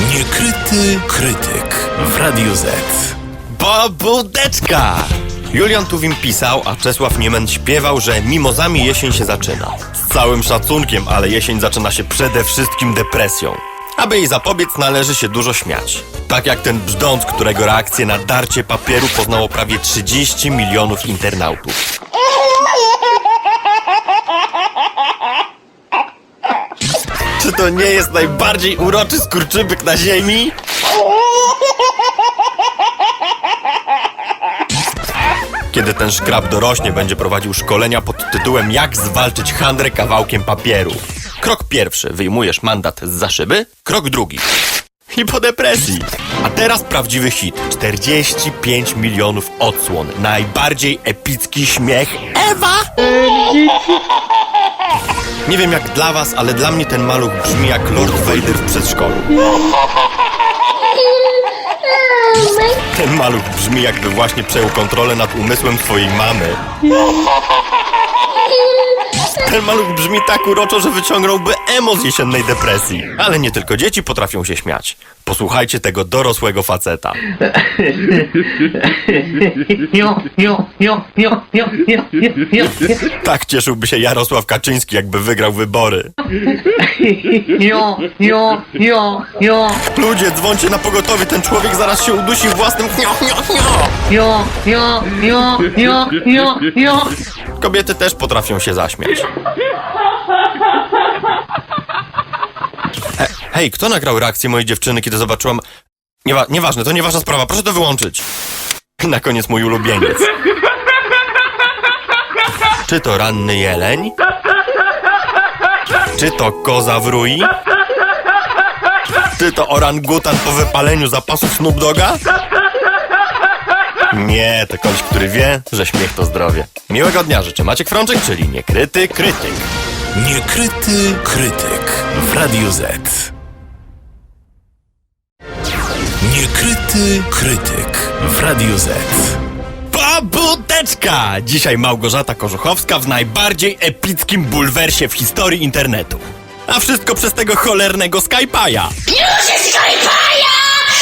Niekryty krytyk w Radiu Z. Pobudeczka! Julian Tuwim pisał, a Czesław Niemen śpiewał, że mimozami jesień się zaczyna. Z całym szacunkiem, ale jesień zaczyna się przede wszystkim depresją. Aby jej zapobiec, należy się dużo śmiać. Tak jak ten brzdąc, którego reakcję na darcie papieru poznało prawie 30 milionów internautów. To nie jest najbardziej uroczy skurczybyk na ziemi? Kiedy ten szkrab dorośnie, będzie prowadził szkolenia pod tytułem Jak zwalczyć handrę kawałkiem papieru. Krok pierwszy, wyjmujesz mandat z za szyby. Krok drugi. I po depresji. A teraz prawdziwy hit. 45 milionów odsłon. Najbardziej epicki śmiech Ewa! Nie wiem jak dla was, ale dla mnie ten maluch brzmi jak Lord Vader w przedszkolu. Ten maluch brzmi jakby właśnie przejął kontrolę nad umysłem swojej mamy. Ten maluch brzmi tak uroczo, że wyciągnąłby emo z jesiennej depresji. Ale nie tylko dzieci potrafią się śmiać. Posłuchajcie tego dorosłego faceta. Tak cieszyłby się Jarosław Kaczyński, jakby wygrał wybory. Ludzie, dzwońcie na pogotowie, ten człowiek zaraz się udusi własnym Kobiety też potrafią się zaśmiać. He, hej, kto nagrał reakcję mojej dziewczyny, kiedy zobaczyłam... Niewa nieważne, to nieważna sprawa, proszę to wyłączyć. Na koniec mój ulubieniec. Czy to ranny jeleń? Czy to koza w rui? Czy to orangutan po wypaleniu zapasów Snoop Doga? Nie, to ktoś, który wie, że śmiech to zdrowie. Miłego dnia życzę Maciek Frączek, czyli niekryty krytyk. Niekryty krytyk w Radiu Z. Niekryty krytyk w Radiu Z. Pobudeczka! Dzisiaj Małgorzata Korzuchowska w najbardziej epickim bulwersie w historii internetu. A wszystko przez tego cholernego Skype'a. Już jest Skype'a!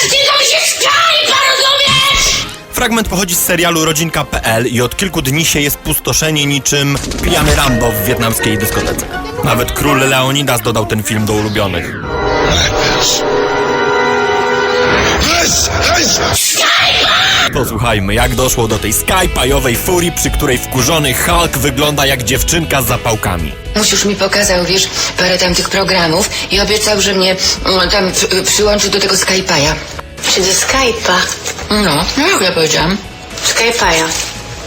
Tylko mi się rozumiesz? Fragment pochodzi z serialu Rodzinka.pl i od kilku dni się jest pustoszenie niczym pijany Rambo w wietnamskiej dyskotece. Nawet król Leonidas dodał ten film do ulubionych. Posłuchajmy, jak doszło do tej skypajowej furii, przy której wkurzony Hulk wygląda jak dziewczynka z zapałkami. Musisz mi pokazał, wiesz, parę tam tych programów i obiecał, że mnie mm, tam przy, przyłączy do tego Skype'a. Czy do Skype'a? No, no jak ja powiedziałam. Skype'a.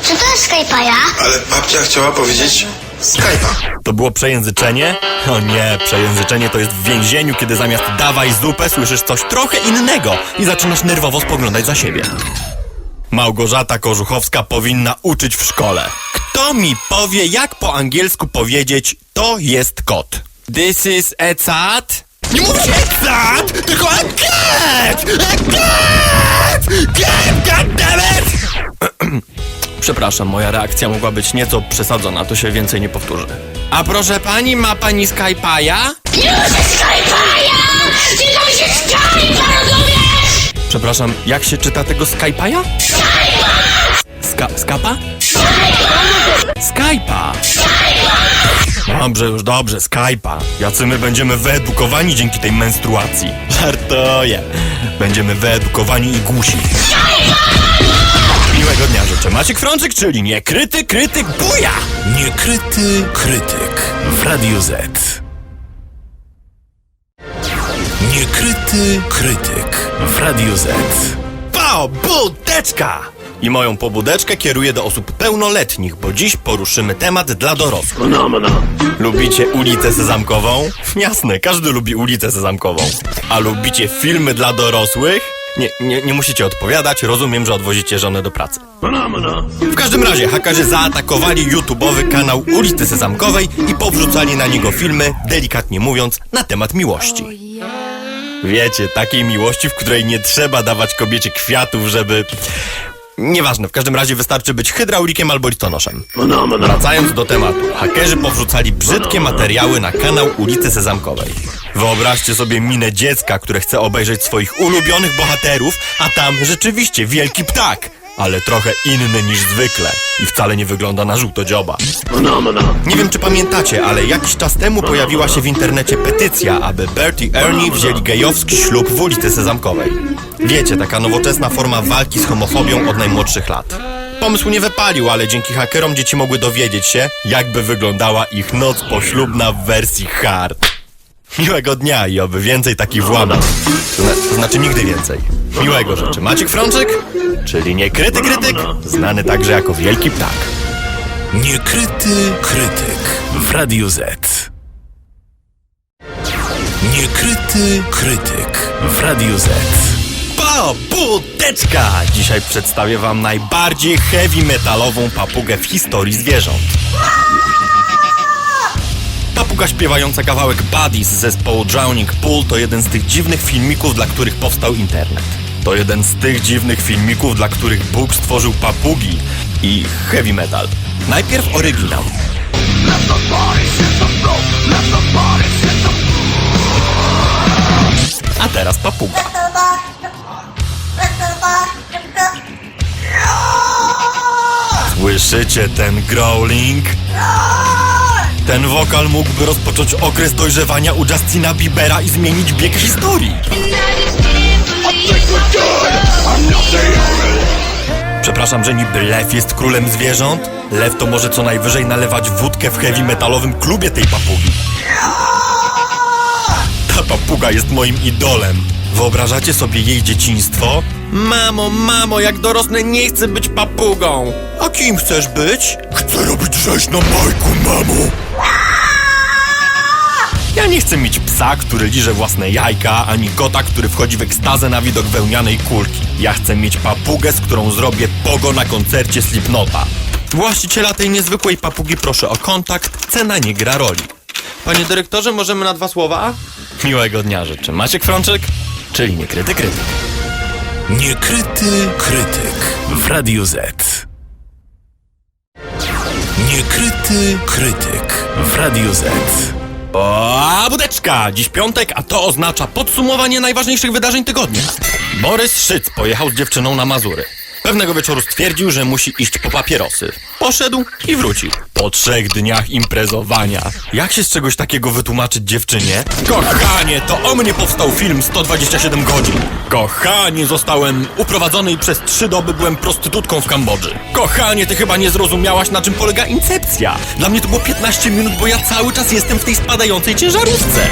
Co to jest Skype'a? Ale babcia chciała powiedzieć Skype'a. To było przejęzyczenie? O nie, przejęzyczenie to jest w więzieniu, kiedy zamiast dawaj zupę słyszysz coś trochę innego i zaczynasz nerwowo spoglądać za siebie. Małgorzata Korzuchowska powinna uczyć w szkole. Kto mi powie, jak po angielsku powiedzieć to jest kot? This is a cat? Nie mów się cat, tylko cat! Cat! Cat, god damn it! Przepraszam, moja reakcja mogła być nieco przesadzona, to się więcej nie powtórzy. A proszę pani, ma pani Skype'a? Już jest Skype'a! Tylko mi się Skype'a, rozumiesz? Przepraszam, jak się czyta tego Skype'a? Ska skapa? Skype'a! Dobrze, już dobrze, Skype'a. Jacy my będziemy wyedukowani dzięki tej menstruacji. Żartuję. Będziemy wyedukowani i głusi. Miłego dnia życzę. Maciek Frączyk, czyli niekryty krytyk buja! Niekryty krytyk w Radiu Z. Niekryty krytyk w Radiu Z. Pobudeczka! I moją pobudeczkę kieruję do osób pełnoletnich, bo dziś poruszymy temat dla dorosłych. Lubicie ulicę Sezamkową? Jasne, każdy lubi ulicę Sezamkową. A lubicie filmy dla dorosłych? Nie, nie, nie musicie odpowiadać, rozumiem, że odwozicie żonę do pracy. W każdym razie hakerzy zaatakowali YouTube'owy kanał ulicy Sezamkowej i powrzucali na niego filmy, delikatnie mówiąc, na temat miłości. Wiecie, takiej miłości, w której nie trzeba dawać kobiecie kwiatów, żeby Nieważne, w każdym razie wystarczy być hydraulikiem albo listonoszem. Wracając do tematu, hakerzy powrzucali brzydkie materiały na kanał ulicy Sezamkowej. Wyobraźcie sobie minę dziecka, które chce obejrzeć swoich ulubionych bohaterów, a tam rzeczywiście wielki ptak, ale trochę inny niż zwykle i wcale nie wygląda na żółtodzioba. Nie wiem, czy pamiętacie, ale jakiś czas temu pojawiła się w internecie petycja, aby Bert i Ernie wzięli gejowski ślub w ulicy Sezamkowej. Wiecie, taka nowoczesna forma walki z homofobią od najmłodszych lat. Pomysł nie wypalił, ale dzięki hakerom dzieci mogły dowiedzieć się, jakby wyglądała ich noc poślubna w wersji hard. Miłego dnia i oby więcej takich włamań. Zna- znaczy nigdy więcej. Miłego rzeczy. Maciek Frączek, czyli niekryty krytyk, znany także jako Wielki Ptak. Niekryty krytyk w Radiu Z. Niekryty krytyk w Radiu Z. Paputeczka! Dzisiaj przedstawię wam najbardziej heavy metalową papugę w historii zwierząt. Papuga śpiewająca kawałek Buddies z zespołu Drowning Pool to jeden z tych dziwnych filmików, dla których powstał internet. To jeden z tych dziwnych filmików, dla których Bóg stworzył papugi i heavy metal. Najpierw oryginał. A teraz papuga. Słyszycie ten growling? Ten wokal mógłby rozpocząć okres dojrzewania u Justina Biebera i zmienić bieg historii. Przepraszam, że niby lew jest królem zwierząt? Lew to może co najwyżej nalewać wódkę w heavy metalowym klubie tej papugi. Ta papuga jest moim idolem. Wyobrażacie sobie jej dzieciństwo? Mamo, mamo, jak dorosnę nie chcę być papugą. A kim chcesz być? Chcę robić rzeź na bajku, mamo. Ja nie chcę mieć psa, który liże własne jajka, ani kota, który wchodzi w ekstazę na widok wełnianej kulki. Ja chcę mieć papugę, z którą zrobię pogo na koncercie Slipnota. Właściciela tej niezwykłej papugi proszę o kontakt, cena nie gra roli. Panie dyrektorze, możemy na dwa słowa? Miłego dnia życzę. Maciek Frączek, czyli niekryty krytyk. Niekryty krytyk w Radiu Z. Niekryty krytyk w Radiu Z. O, budeczka! Dziś piątek, a to oznacza podsumowanie najważniejszych wydarzeń tygodnia. Borys Szyc pojechał z dziewczyną na Mazury. Pewnego wieczoru stwierdził, że musi iść po papierosy. Poszedł i wrócił. Po trzech dniach imprezowania. Jak się z czegoś takiego wytłumaczyć dziewczynie? Kochanie, to o mnie powstał film 127 godzin. Kochanie, zostałem uprowadzony i przez trzy doby byłem prostytutką w Kambodży. Kochanie, ty chyba nie zrozumiałaś, na czym polega incepcja. Dla mnie to było 15 minut, bo ja cały czas jestem w tej spadającej ciężarówce.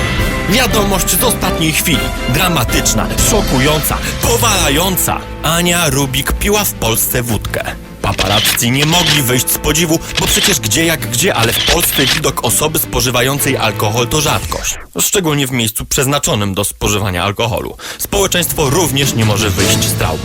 Wiadomość z ostatniej chwili. Dramatyczna, szokująca, powalająca. Ania Rubik piła w Polsce wódkę. Paparazzi nie mogli wyjść z podziwu, bo przecież gdzie jak gdzie, ale w Polsce widok osoby spożywającej alkohol to rzadkość. Szczególnie w miejscu przeznaczonym do spożywania alkoholu. Społeczeństwo również nie może wyjść z traumy.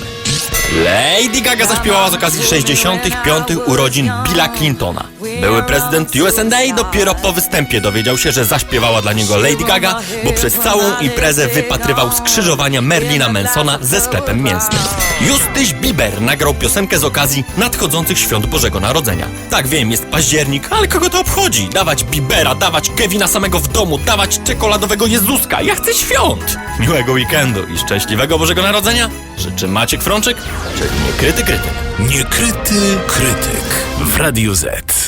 Lady Gaga zaśpiewała z okazji 65. urodzin Billa Clintona. Były prezydent USA dopiero po występie dowiedział się, że zaśpiewała dla niego Lady Gaga, bo przez całą imprezę wypatrywał skrzyżowania Merlina Mansona ze sklepem mięsnym. Justyś Bieber nagrał piosenkę z okazji nadchodzących świąt Bożego Narodzenia. Tak wiem, jest październik, ale kogo to obchodzi? Dawać Biebera, dawać Kevina samego w domu, dawać czekoladowego Jezuska. Ja chcę świąt! Miłego weekendu i szczęśliwego Bożego Narodzenia życzy Maciek Frączek, czyli niekryty krytyk. Niekryty krytyk w Radiu Z.